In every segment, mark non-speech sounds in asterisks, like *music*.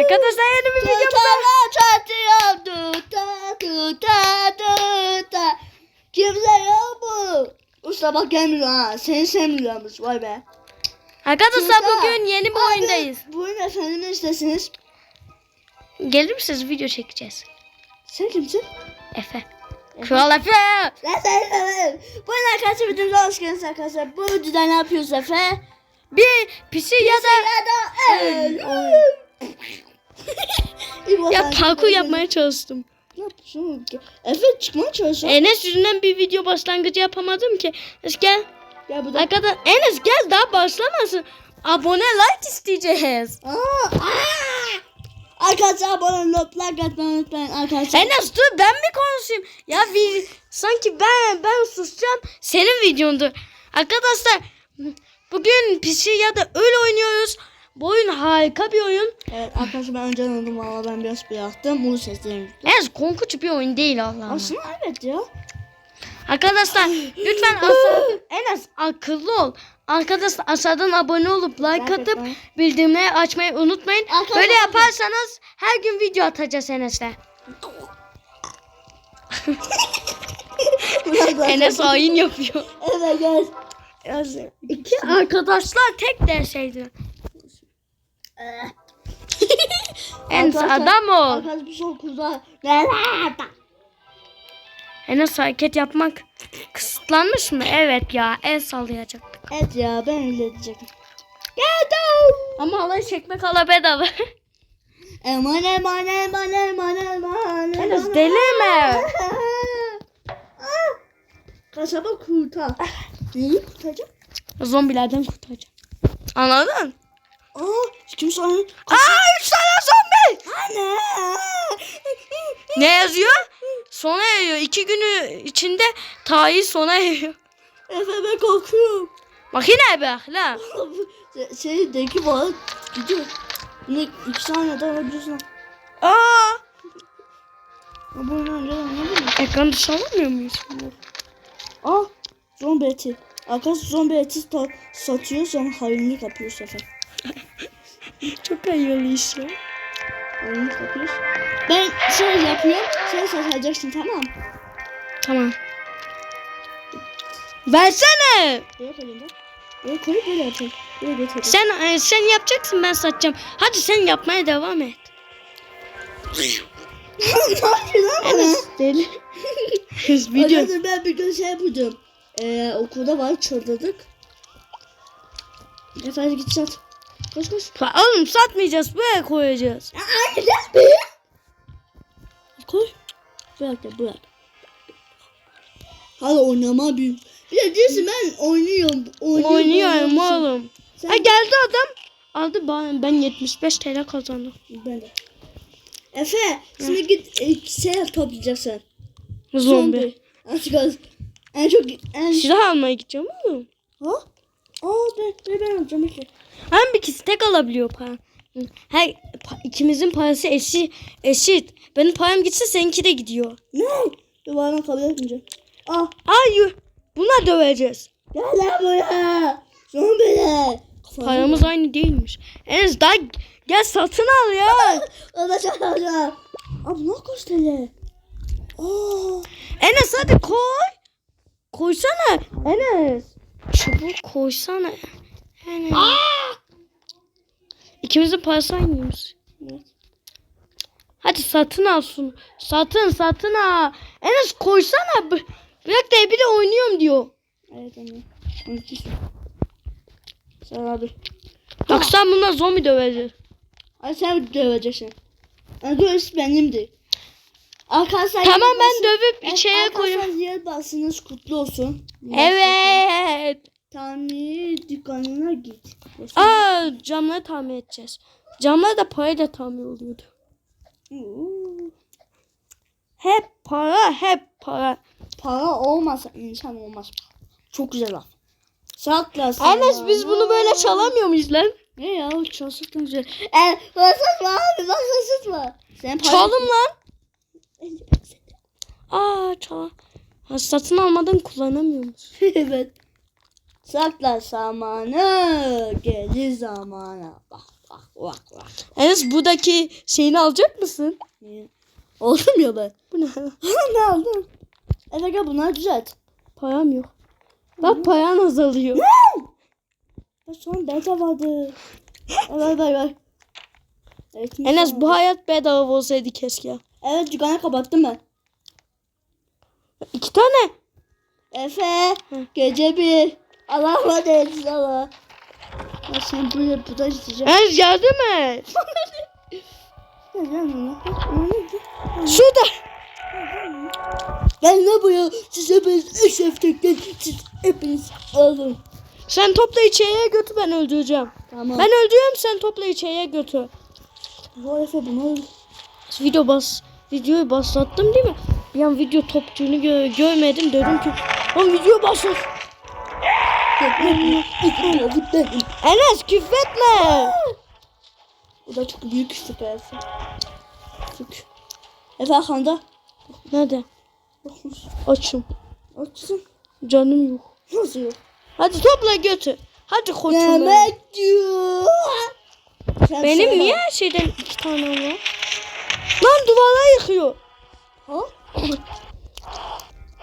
Arkadaşlar yeni bir tuta. Kimse yok mu? Usta bak gelmiyor ha. Seni sevmiyormuş. Vay be. Arkadaşlar bugün yeni bir Abi, oyundayız. Buyurun efendim istesiniz? Gelir misiniz video çekeceğiz. Sen kimsin? Efe. Kral Efe. Ben sen Buyurun arkadaşlar videomuza hoş geldiniz arkadaşlar. Bu videoda ne yapıyoruz Efe? Bir pisi ya da Ya da el. Ya parkur yapmaya çalıştım. Yapıyorsun? Efe çıkmaya çalışıyor. Enes yüzünden bir video başlangıcı yapamadım ki. Enes gel. Ya bu da. Arkadaş Enes gel daha başlamasın. Abone like isteyeceğiz. Aa, aa! Arkadaşlar abone olup like atmayı unutmayın arkadaşlar. Enes dur ben mi konuşayım? Ya bir, sanki ben ben susacağım. Senin videondu. Arkadaşlar bugün pisi ya da öyle oynuyoruz. Bu oyun harika bir oyun. Evet arkadaşlar ben önceden oynadım valla ben biraz bıraktım. Bunu seslerim. Enes korkunç bir oyun değil Allah'ım. Aslında evet ya. Arkadaşlar lütfen *gasps* asa, Enes akıllı ol. Arkadaşlar aşağıdan abone olup like atıp bildirimleri açmayı unutmayın. Arkadaşlar- Böyle yaparsanız her gün video atacağız Enes'le. *laughs* Enes hain yapıyor. Evet gel. İki arkadaşlar tek derseydi. Enes Arkadaşlar- adam ol. Arkadaşlar okulda. Enes hareket yapmak kısıtlanmış mı? Evet ya el sallayacaktık. Evet ya ben öyle diyecektim. Geldim. Ama halay çekmek hala bedava. *laughs* Eman eman eman eman eman. Enes eman. delirme. *laughs* Ah! Kasaba kurtar. Neyi kurtaracak? Zombilerden kurtaracağım. Anladın? Aa, kim sana? Aa üç tane zombi. Anne. Ne yazıyor? Sona eriyor. İki günü içinde tarih sona eriyor. Efe ben korkuyorum. Makine bak la. *laughs* Şeydeki balık gidiyor. Ne iki saniye daha öldürsün. Aa. Abone ol ne bileyim. Ekranı dışarılamıyor muyuz? Aa zombi eti. Arkadaşlar zombi eti satıyor sonra hainlik yapıyor sefer. Hainlik yapıyor. Ben şey yapıyorum. Sen satacaksın tamam. Tamam. Versene. Koyup böyle götüreyim. Sen e, sen yapacaksın ben satacağım. Hadi sen yapmaya devam et. ne yapıyorsun lan? Enes deli. *laughs* Video. Arkadaşlar ben bir gün şey yapacağım. Ee, okulda var çıldırdık. Efendim git sat. Koş koş. Bak Oğlum satmayacağız buraya koyacağız. Gel be. Koy. Bırak ya bırak. Hala oynama bir. Bir de diyorsun ben oynuyorum. Oynuyorum, Oynuyorum oğlum. Sen- Ha geldi adam. Aldı ben, ben 75 TL kazandım. Ben de. Efe şimdi git e, şey toplayacaksın. Zombi. Artık az. En çok en Silah almaya gideceğim oğlum. Ha? Aa ben ben, ben alacağım. Hem bir kişi tek alabiliyor para. Her pa- ikimizin parası eşit. eşit. Benim param gitse seninki de gidiyor. Ne? Yuvarlan kabul etmeyeceğim. Ah Ay buna döveceğiz. gel lan buraya. Zombiler. Paramız aynı değilmiş. Enes daha gel satın al ya. Ona çalacağım. Abi ne kostele? Aa. Enes hadi koy. Koysana. Enes. Çabuk koysana. Enes. İkimizin parası aynıymış. Evet. Hadi satın al şunu. Satın satın al. Enes koysana. B- Bırak da bir de oynuyorum diyor. Evet anne. Unutursun. Sen abi. Bak sen bununla zombi döveceğiz. Ay sen döveceksin. Arkadaş benimdi. Arkadaşlar Tamam ben basın- dövüp içeri Arkadaşlar koyuyorum. yıl basınız kutlu olsun. Evet. Tamir dükkanına git. Aa camları tamir edeceğiz. Camlar da parayla tamir oluyordu. Oo. Hep para hep para. Para olmasa insan olmaz. Çok güzel laf. Sakla Enes biz bunu böyle çalamıyor muyuz lan? Ne ya çalsak da güzel. E, basın mı abi basın mı? Sen para... Çalım lan. Aa çal. Ha, satın almadan kullanamıyormuş. *laughs* evet. Sakla zamanı gelir zamana bak. Vak vak vak. Enes buradaki şeyini alacak mısın? Niye? Oldum ya ben. Bu ne? *laughs* ne aldın? Efe gel bunları düzelt. Param yok. Bak paran azalıyor. Ya son beta vardı. Evet ver ver. Evet, Enes sonra- bu hayat bedava olsaydı keşke. Evet dükkanı kapattım ben. İki tane. Efe gece bir. Allah emanet sana. Ya sen böyle burada isteyeceksin. Enes yardım et. *laughs* Şurada. Ben ne bu ya? Siz hepiniz üç eftekten siz hepiniz alın. Sen topla içeriye götür ben öldüreceğim. Tamam. Ben öldürüyorum sen topla içeriye götür. Bu Efe bunu Video bas videoyu başlattım değil mi? Bir an video topçuğunu gö- görmedim dedim ki lan video başlat. Enes küfretme. Bu da çok büyük Efe. Sık. Efe arkanda. Nerede? Bakmış. Açım. Açsın. Canım yok. Nasıl yok? Hadi topla götür. Hadi koçum benim. Yemek. Sen Benim söyle. niye her şeyden iki tane var? Lan duvara yıkıyor. Ha?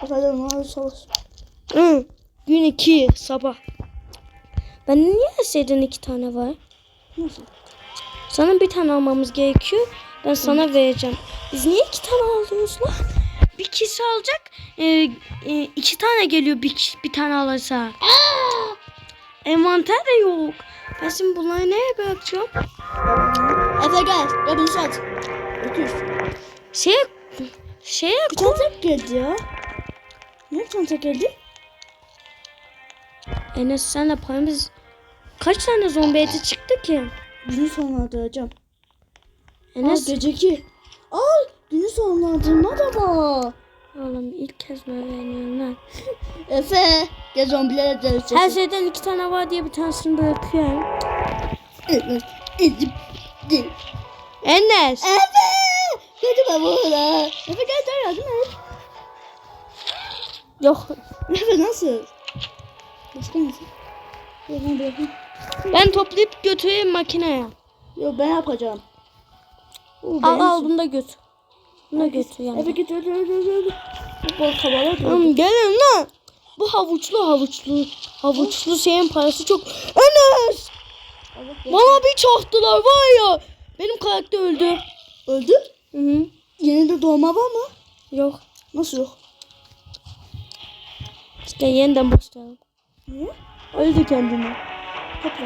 Efendim var savaş. Hı. Gün iki sabah. Ben niye her şeyden iki tane var? Nasıl? Sana bir tane almamız gerekiyor. Ben sana vereceğim. Biz niye iki tane alıyoruz lan? Bir kişi alacak. e, e, iki tane geliyor bir, kişi- bir tane alırsa. *gasps* Envanter de yok. Ben şimdi bunları nereye bırakacağım? Efe gel. Bunu sat. Öküz. Şeye, şeye Bir tane tek geldi ya. Bir tane tek geldi? Enes senle paramız kaç tane zombi eti çıktı ki? Günü sonlandıracağım. Enes Aa geceki. Aa günü sonlandırma da var. oğlum ilk kez böyle öğreniyorum lan. *laughs* Efe. Gel zombilere dönüşeceksin. Her şeyden iki tane var diye bir tanesini bırakıyorum. Evet. Edip. Efe. Enes. Kötü ben burada. Efe gel gel yardım et. Yok. Efe nasıl? Nasıl? Yok ben bırakayım. Ben toplayıp götüreyim makineye. Yok ben yapacağım. Oo, Al al bunu da götür. Bunu da götür yani. Git öyle öyle öyle öyle. Bol kavala dur. Oğlum gelin lan. Bu havuçlu havuçlu. Havuçlu şeyin parası çok. Enes. Bana bir çaktılar var ya. Benim karakter öldü. Öldü. Hı hı. Yeni de doğma var mı? Yok. Nasıl yok? İşte yeniden başlayalım. Niye? Öldü kendini. Topla.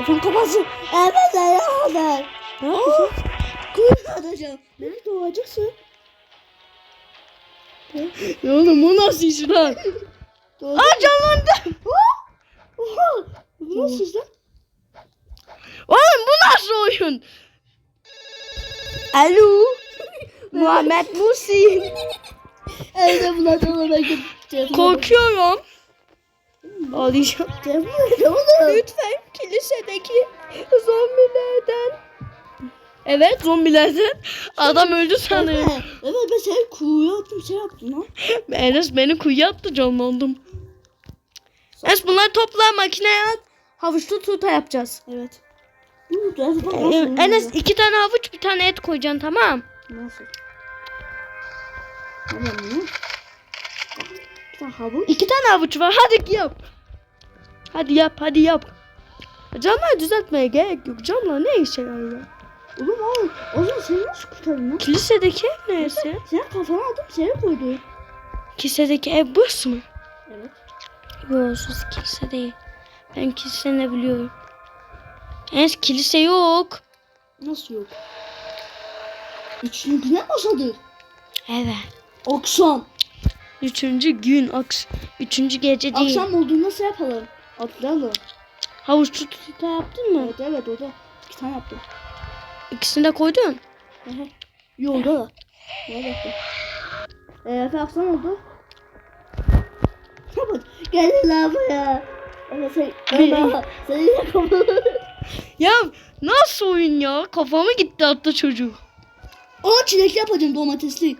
Efendim kafası. Evet beraber. Ne yapıyorsun? Kuyruğu atacağım. Nereye doğacaksın? Oğlum bu nasıl iş lan? Aa canlandı. Oha. Bu nasıl işte? Oğlum bu nasıl oyun? Alo. *laughs* Muhammed Musi. Evde buna doğru gideceğim. Korkuyorum. Ağlayacağım. Lütfen kilisedeki zombilerden. Evet zombilerden. Adam öldü sanırım. Evet, evet ben seni kuyruğa attım şey yaptım lan. Enes beni kuyuya attı canlandım. Enes bunları topla makineye at. Havuçlu tuta yapacağız. Evet. Ee? Enes iki tane havuç bir tane et koyacaksın tamam. Nasıl? Tamam mı? İki tane havuç var hadi yap. Hadi yap hadi yap. Camları düzeltmeye gerek yok. Camlar ne işe yarıyor? Oğlum oğlum. Oğlum seni nasıl kurtardın lan? Kilisedeki ev neresi? Sen kafana aldım seni koydu. Kilisedeki ev burası mı? Evet. Yok sus kilise değil. Ben kilise ne biliyorum. Enes kilise yok. Nasıl yok? Üçüncü güne başladı. Evet. Akşam. Üçüncü gün, aks üçüncü gece değil. Akşam olduğunda nasıl yapalım? Atlayalım. Havuçlu tuta yaptın mı? Evet evet orada. İki tane yaptım. İkisini de koydun. Hı hı. Yolda da. Ne Efe akşam oldu. Kapat. Gel lan buraya. Evet sen. Ama seni yapamadım. Ya nasıl oyun ya? Kafama gitti hatta çocuk. Aa çilekli yapacağım domatesli.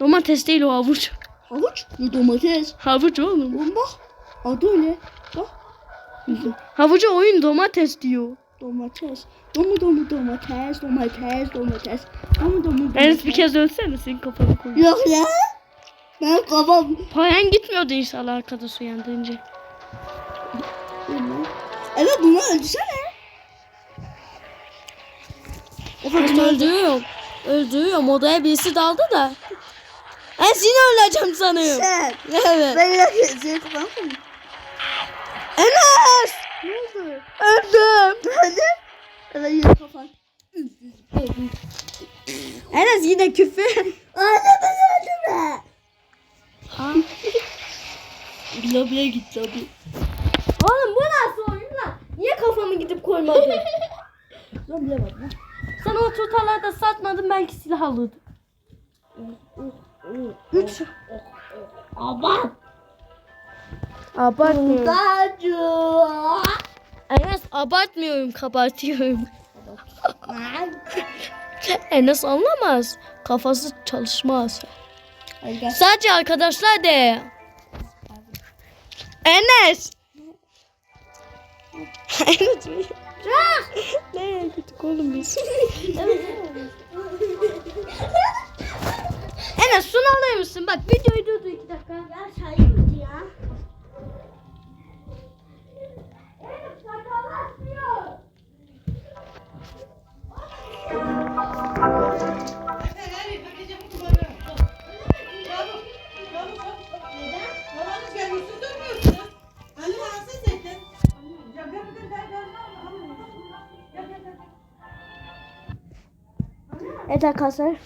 Domates değil o havuç. Havuç. Ne domates? Havuç oğlum. Bak. Adı öyle. Bak. Havuca oyun domates diyor. Domates. Domu domu domates. Domates. Domates. Domu domu Enes domates. bir kez ölsene senin kafanı koy. Yok ya. Ben kafam. Payan gitmiyordu inşallah arkadaş uyandırınca. Evet bunu öldürsene. Evet öldürüyorum. Öldürüyorum. Odaya birisi daldı da. Enes yine öleceğim sanıyorum. Sen. Evet. Ben senin kafam mı? Enes! Ne oldu? Öldüm. Hadi. Evet yine kafan. Enes yine küfür. Anne ben öldüm be. Ha. Lobiye git lobi. Oğlum bu nasıl oyun lan? Niye kafamı gidip koymadın? *laughs* Lobiye bak lan. Sen o turtalarda satmadın belki silah alırdın. Üç. Aman. Abartmıyorum. Enes abartmıyorum kabartıyorum. *laughs* Enes anlamaz. Kafası çalışmaz. Sadece arkadaşlar de. Enes. Enes? Nereye gittik oğlum biz? *laughs* Enes şunu alır mısın? Bak videoyu durdur iki dakika. Ya sayın ya. Evet arkadaşlar.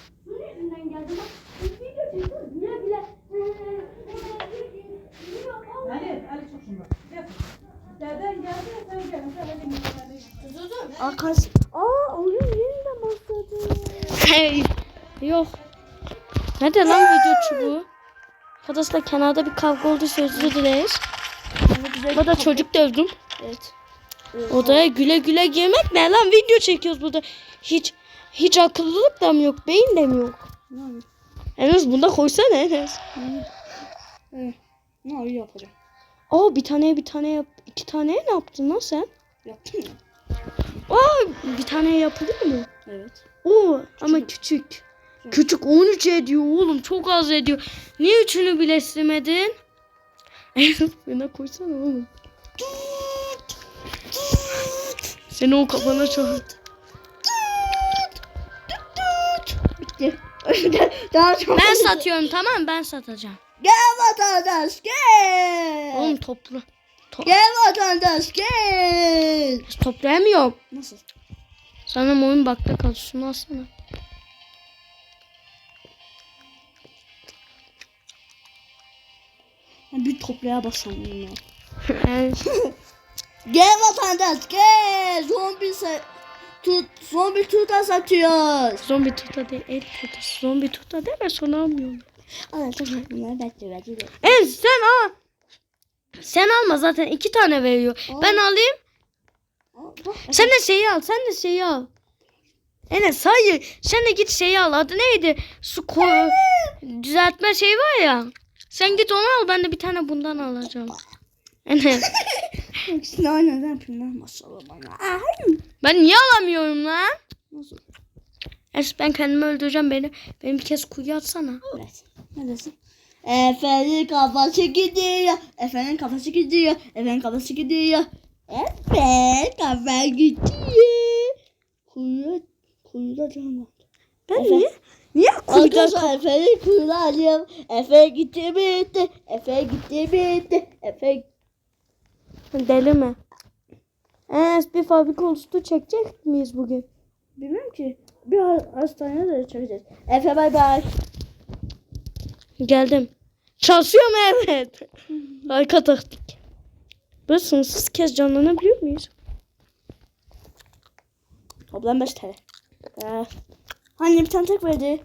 Akas. Aa oyun yeniden başladı. Hey. Yok. Nerede lan video çubuğu? Arkadaşlar kenarda bir kavga oldu özür dileriz. Burada çocuk dövdüm. Evet. Odaya güle güle girmek ne lan video çekiyoruz burada. Hiç hiç akıllılık da mı yok, beyin de mi yok? Ne Enes bunda koysana Enes. Evet. Ne oyun yapacağım? Aa bir taneye bir tane yap. iki taneye ne yaptın lan sen? Yaptım ya. Aa bir taneye yapılır mı? Evet. Oo ama küçük. Küçük 13 ediyor oğlum çok az ediyor. Niye üçünü bile istemedin? Enes *laughs* bana koysana oğlum. Seni o kafana çarptı. Bitti. *laughs* Daha çok. Ben satıyorum tamam ben satacağım. Gel vatandaş gel. Oğlum toplu. To Gel vatandaş gel. toplayamıyorum. Nasıl? Sana oyun bakta kaldı. Şunu alsana. Bir toplaya basalım. Yani *laughs* Gel vatandaş gel. Zombi tut zombi tuta satıyoruz. zombi tuta değil. El tuta. Zombi tuta deme sonra almıyorum. Evet, bunlar bekle bekle. En sen al. Sen alma zaten iki tane veriyor. Aa. Ben alayım. Sen de şeyi al. Sen de şeyi al. Enes hayır. Sen de git şeyi al. Adı neydi? Su ko düzeltme şey var ya. Sen git onu al. Ben de bir tane bundan alacağım. Enes. *laughs* İkisini aynı yapayım lan maşallah bana. Ben niye alamıyorum lan? Nasıl? Enes ben kendimi öldüreceğim. Beni, beni bir kez kuyuya atsana. Evet. Neredesin? Efe'nin kafası gidiyor. Efe'nin kafası gidiyor. Efe'nin kafası gidiyor. Efe kafa gidiyor. Kuyruğa, kuyruğa canım. Ben Efe. niye? Niye kuyuda? Arkadaşlar Efe'nin kuyruğu alıyorum. Efe gitti bitti. Efe gitti bitti. Efe Deli mi? Enes bir fabrika oluştu çekecek miyiz bugün? Bilmiyorum ki. Bir ha- hastaneye de çekeceğiz. Efe bay bay. Geldim. Çalışıyor mu evet? *laughs* Harika taktik. Böyle sınırsız kez canlanabiliyor muyuz? Toplam 5 TL. Hani bir tane tek verdi.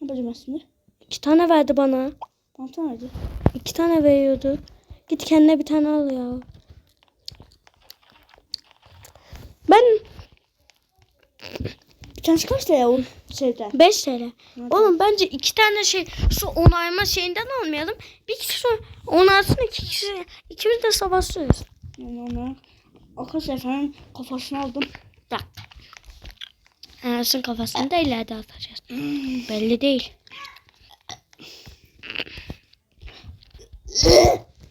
Ne yapacağım şimdi? İki tane verdi bana. Bana tane verdi. İki tane veriyordu. Git kendine bir tane al ya. Ben Bir tane kaç TL o şeyden? 5 TL. Oğlum bence iki tane şey su onayma şeyinden almayalım. Bir kişi su onarsın iki kişi ikimiz de savaşırız. Yani ona Arkadaşlar efendim kafasını aldım. Bak. Enes'in kafasını da ileride atacağız. Belli değil.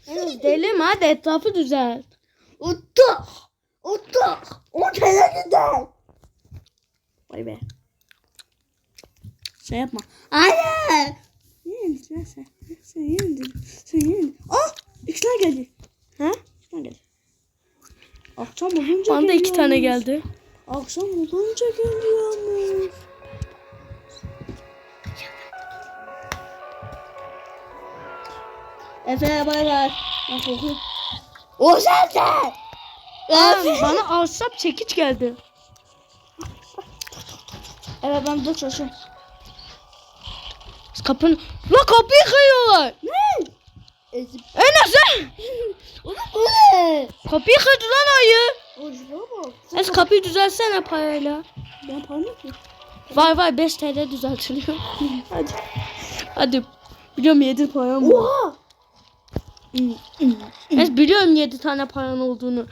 Enes deli mi? Hadi etrafı düzelt. Utuk! Utuk! O tane gider. Vay be. Şey yapma. Hayır. Lan sen. Sen. Sen yendin. Ah! İkisiler geldi. Ha? İkisiler geldi. Akşam olunca Bana da iki tane geldi. Akşam olunca geliyormuş. Efe bay bay. O sensin. Aa, Efe. bana ahşap çekiç geldi. Evet ben burada çalışıyorum. Kapını... La kapıyı kırıyorlar. Ne? Ezip. Enes! *laughs* Oğlum bu ne? Kapıyı kırdı lan ayı. Enes kapıyı düzelsene parayla. Ben parmak mı? Var var 5 TL düzeltiliyor. *laughs* Hadi. Hadi. Biliyorum 7 param var. Oha. Enes biliyorum 7 tane paran olduğunu.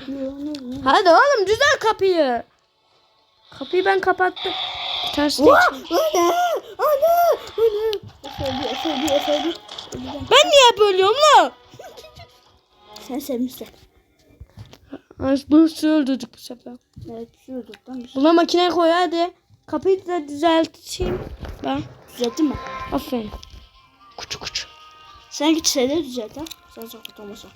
Hadi oğlum düzel kapıyı. Kapıyı ben kapattım. Ters. Anne. Efendi, efendi, efendi. Ben niye bölüyorum lan? Sen sevmişsin. Enes bu öldürdük bu sefer. Evet, şurada tuttum. Buna makineye koy hadi. Kapıyı da düzelteyim. Ben. Düzelttin mi? Aferin. Kuçu kuçu. Sen git şeyleri düzelt ha. Sen çok tutamazsın.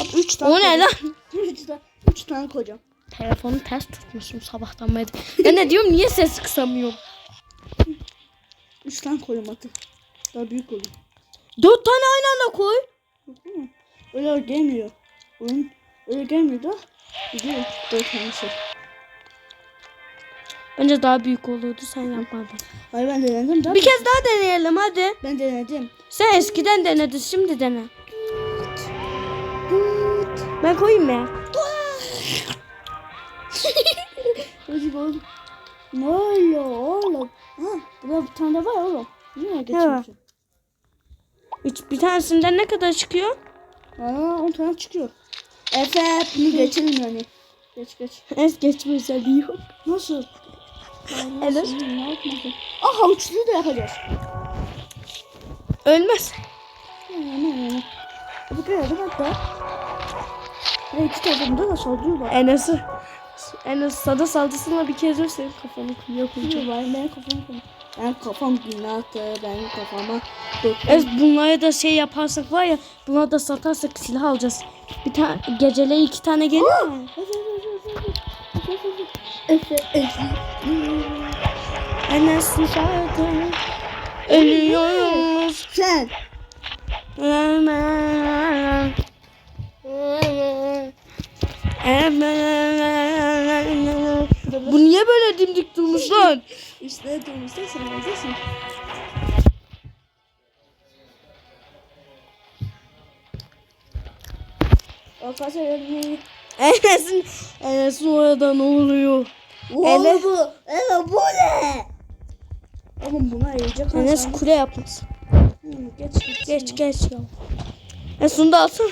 Bak üç tane O ne lan? *laughs* Üç tane, üç tane koyacağım. Telefonu ters tutmuşum sabahtan beri. Ben de diyorum niye ses kısamıyorum. Üç tane koyayım hadi. Daha büyük olur. Dört tane aynı anda koy. Öyle gelmiyor. Oyun öyle gelmiyor da. Gidiyor. Dört tane şey. Bence daha büyük olurdu sen yapmadın. Hayır ben denedim da. Bir kez daha deneyelim hadi. Ben denedim. Sen eskiden denedin şimdi dene. Ben koyayım ya. Hadi oğlum. Ne oluyor oğlum? Ha, burada bir tane de var oğlum. Niye geçmiyorsun? Üç, bir tanesinden ne kadar çıkıyor? Aa, on tane çıkıyor. Efe bunu geçelim yani. Geç geç. Es geçme özelliği yok. Nasıl? Evet. Aa havuçlu da yapacağız. Ölmez. Bu kadar da hatta. Ve iki tarafında da saldırıyorlar. Enes'i. Enes sada saldısına bir kez ölse kafanı kuyuya koyacağım. Var benim kafam kafam. Ben kafam günahtı. Benim kafama döküm. Es bunlara da şey yaparsak var ya buna da satarsak silah alacağız. Bir tane gecele iki tane? Efe Efe. Enes dışarıda ölüyoruz. Sen. Bu niye böyle dimdik durmuş lan? *laughs* İşte durmuşsa sen olacaksın. Arkadaşlar yani Enes'in Enes'in orada ne oluyor? Evet. bu. Evet bu ne? Oğlum buna yiyecek Enes kule yapmış. Hı, Geç geç. Geç geç ya. Enes onu da alsana.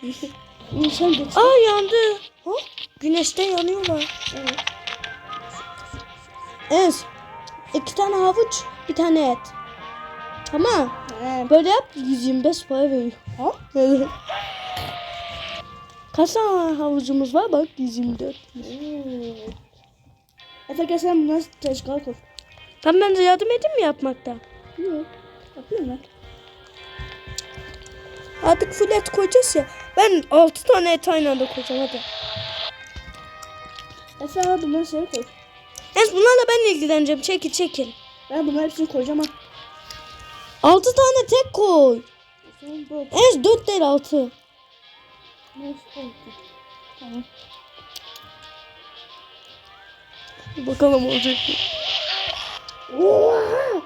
Hı, Sen geç. Aa yandı. Ha? Güneşte yanıyorlar. Evet. Enes iki tane havuç bir tane et. Tamam. He. Böyle yap 125 para veriyor. Ha? Evet. *laughs* Kaç tane havucumuz var? Bak 124. Oo. Efe gel sen buna tezgah koy. Tam ben de yardım edeyim mi yapmakta? Yok. Yapıyorum ben. Artık full et koyacağız ya. Ben 6 tane et aynı anda koyacağım hadi. Efe abi buna şey koy. Enes bunlarla ben ilgileneceğim. Çekil çekil. Ben bunların hepsini koyacağım ha. 6 tane tek koy. Enes 4 değil 6. Neyse oldu. Tamam. Bakalım olacak mı? Oha!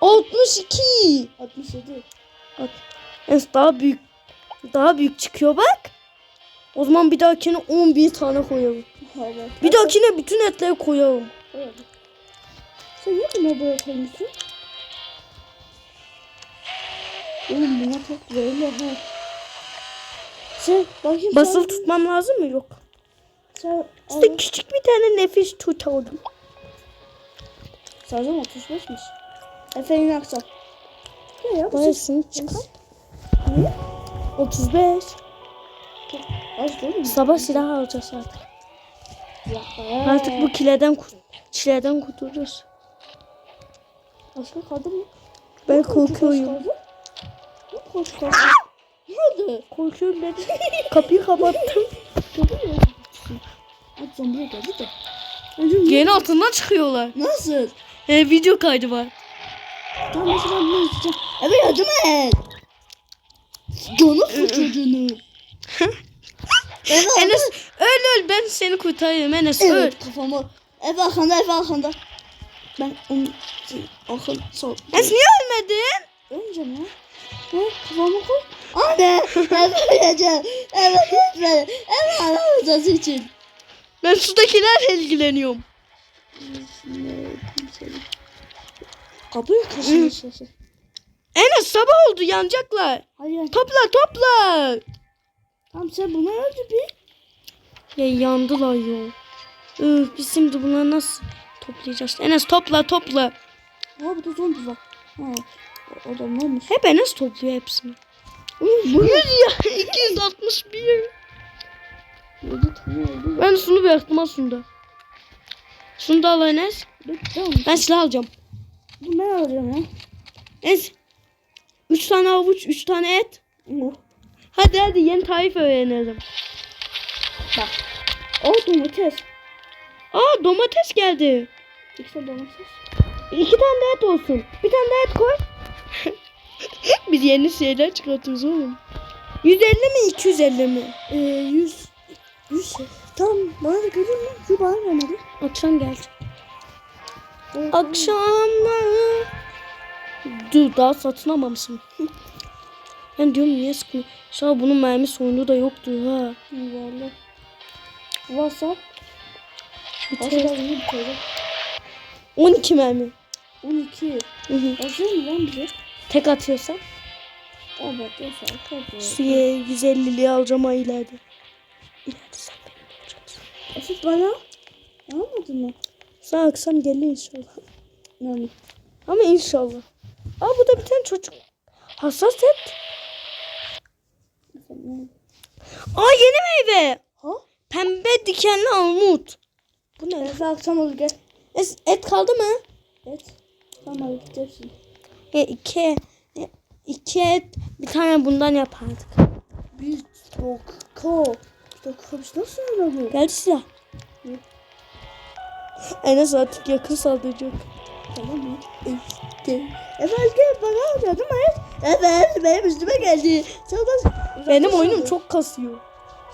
62. 67. Bak. Enes daha büyük. Daha büyük çıkıyor bak. O zaman bir dahakine 11 tane koyalım. Hayır. Bir dahakine bütün etleri koyalım. Hayır. Sen niye buna böyle koymuşsun? Oğlum buna çok böyle ha. Sen bakayım Basılı sen- tutmam lazım mı? Yok. Sen İşte küçük bir tane nefis tutuyordum. Sadece 35'miş. Efendim aksan. Ne ya? Bayasını çıkar. 35. Az değil mi? Sabah silah alacağız artık. Ya. Artık bu kileden çileden kurtuluruz. Başka kaldı mı? Ben korkuyorum. kaldı. Ne oldu? Korkuyorum dedim. Kapıyı kapattım. Hadi zombiye geldi de. Yeni altından çıkıyorlar. Nasıl? He, video kaydı var. Tam mesela ne isteyeceğim? Evet yardım et. Canı fır çocuğunu. *laughs* Enes öl öl ben seni kurtarayım Enes öl. Evet kafama. Ev arkanda ev arkanda. Ben onu akıl sol. Enes niye ölmedin? Önce mi? Ne? Kafamı koy. Anne. Ev öleceğim. Ev öleceğim. Ev alamayacağız için. Ben sudakilerle ilgileniyorum. Kapıyı kaşımışsın. Enes sabah oldu yanacaklar. Hayır. Topla topla. Tamam sen buna öldü bir. Ya yandılar ya. Üf, biz şimdi bunları nasıl toplayacağız? Enes topla topla. Ha burada zombi var. Ha. O adam varmış. Hep Enes topluyor hepsini. Bu 100 ya 261. Yedi tane oldu. Ben şunu bıraktım aslında. Şunu da al Enes. Ben, silah alacağım. Bu ne alacağım ya? Enes. 3 tane avuç, 3 tane et. Hadi hadi yeni tarif öğrenelim. Bak. O domates. Aa domates geldi. İki tane domates. İki tane de et olsun. Bir tane de et koy. *laughs* Biz yeni şeyler çıkartıyoruz oğlum. 150 mi 250 mi? Ee, yüz. Yüz. Tamam bana da görüyor musun? Şu bana vermedi. Akşam geldi. Akşamları. Dur daha satın almamışsın. *laughs* ben diyorum niye sıkıyor? Sonra bunun mermi sorunu da yoktu ha. Valla. WhatsApp. Koyacağım. 12 mermi. 12. Hı hı. Yazıyor mu lan bize? Tek atıyorsa. Evet. Neyse. Hadi. Suya 150'liği alacağım ha ileride. İleride sen benim olacaksın. Asıl bana. Almadın mı? Sana akşam gelir inşallah. Yani. Ama inşallah. Aa bu da bir tane çocuk. Hassas et. Aa yeni meyve. Ha? Pembe dikenli armut. Bu ne? Neyse akşam olur gel. Es- Et kaldı mı? Evet. Tamam hadi gidersin. E, iki, e, iki et bir tane bundan yapardık. Bir dakika. Bir dakika biz nasıl öğreniyoruz? Geldi silah. Enes artık yakın saldıracak. Tamam mı? İşte. Evet gel bana yardım et. Evet benim üstüme geldi. De Benim oyunum çok kasıyor.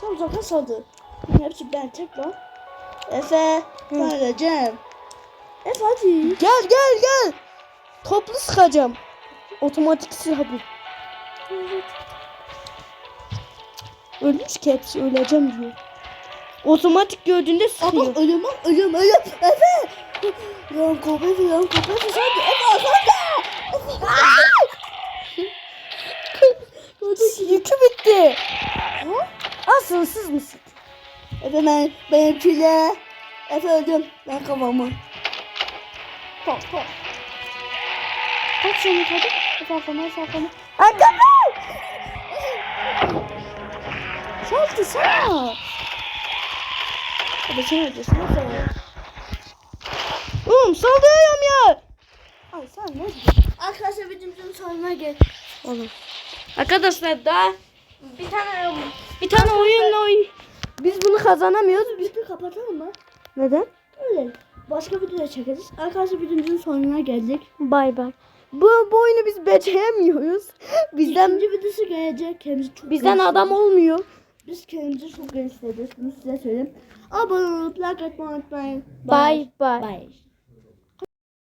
Sen uzaktan saldı. Hepsi ben tek lan. Efe. Ben öleceğim. Efe hadi. Gel gel gel. Toplu sıkacağım. Otomatik silah bu. Ölmüş ki hepsi öleceğim diyor. Otomatik gördüğünde Ama sıkıyor. ölüm lan ölüm ölüm. Efe. Yan kopya yan kopya sen de. Efe arkanda. Yükü bitti. Ha? Asıl siz misin? Efe ben benimkiyle. Efe öldüm. Ben kafamı. Pop pop. Kaç sene kaldı? Efe arkama Efe arkama. Arkadaş! Saldı sana. Efe sen. Efe. Oğlum saldırıyorum ya. Ay sen ne diyorsun? Arkadaşlar videomuzun sonuna gel. Oğlum. Arkadaşlar daha bir tane bir tane oyunla oyun. Biz bunu kazanamıyoruz. Biz bir kapatalım mı? Neden? Öyle. Başka videoda çekeriz. Arkadaşlar videomuzun sonuna geldik. Bay bay. Bu, bu oyunu biz beceremiyoruz. *laughs* Bizden İkinci videosu gelecek. Kendimizi çok bizden geliştirdik. adam olmuyor. Biz kendimizi çok geliştirdik. Bunu size söyleyeyim. Abone olup like atmayı unutmayın. Bay bay. Bye.